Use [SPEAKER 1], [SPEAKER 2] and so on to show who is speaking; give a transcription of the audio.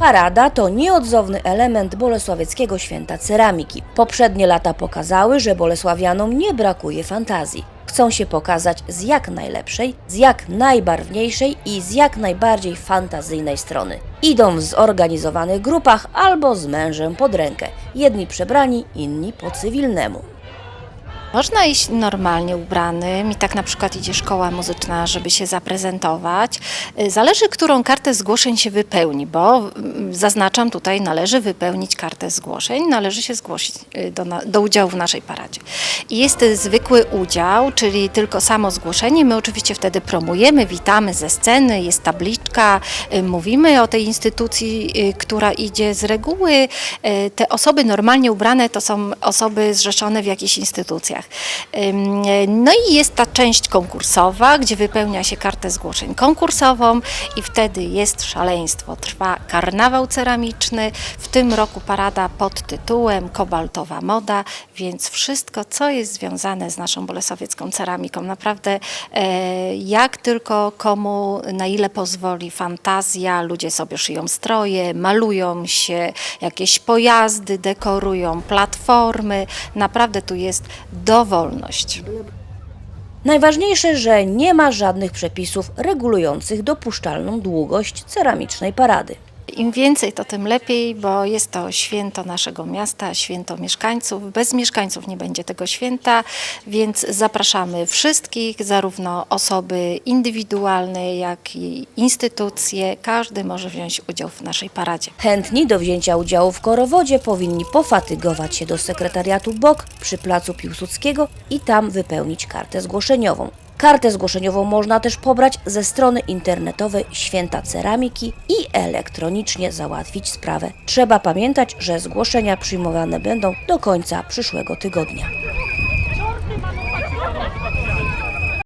[SPEAKER 1] Parada to nieodzowny element bolesławieckiego święta ceramiki. Poprzednie lata pokazały, że bolesławianom nie brakuje fantazji. Chcą się pokazać z jak najlepszej, z jak najbarwniejszej i z jak najbardziej fantazyjnej strony. Idą w zorganizowanych grupach albo z mężem pod rękę. Jedni przebrani, inni po cywilnemu.
[SPEAKER 2] Można iść normalnie ubranym i tak na przykład idzie szkoła muzyczna, żeby się zaprezentować. Y, Zależy, którą kartę zgłoszeń się wypełni, bo mm, zaznaczam tutaj, należy wypełnić kartę zgłoszeń, należy się zgłosić y, do, do udziału w naszej paradzie. I jest y, zwykły udział, czyli tylko samo zgłoszenie. My oczywiście wtedy promujemy, witamy ze sceny, jest tabliczka, y, mówimy o tej instytucji, y, która idzie. Z reguły y, te osoby normalnie ubrane to są osoby zrzeszone w jakichś instytucjach. No i jest ta część konkursowa, gdzie wypełnia się kartę zgłoszeń konkursową i wtedy jest szaleństwo. Trwa karnawał ceramiczny, w tym roku parada pod tytułem Kobaltowa Moda, więc wszystko, co jest związane z naszą bolesowiecką ceramiką, naprawdę e, jak tylko komu, na ile pozwoli fantazja, ludzie sobie szyją stroje, malują się, jakieś pojazdy dekorują, platformy, naprawdę tu jest dowolność.
[SPEAKER 1] Najważniejsze, że nie ma żadnych przepisów regulujących dopuszczalną długość ceramicznej parady.
[SPEAKER 2] Im więcej, to tym lepiej, bo jest to święto naszego miasta, święto mieszkańców. Bez mieszkańców nie będzie tego święta, więc zapraszamy wszystkich, zarówno osoby indywidualne, jak i instytucje. Każdy może wziąć udział w naszej paradzie.
[SPEAKER 1] Chętni do wzięcia udziału w korowodzie powinni pofatygować się do sekretariatu BOK przy placu Piłsudskiego i tam wypełnić kartę zgłoszeniową. Kartę zgłoszeniową można też pobrać ze strony internetowej Święta Ceramiki i elektronicznie załatwić sprawę. Trzeba pamiętać, że zgłoszenia przyjmowane będą do końca przyszłego tygodnia.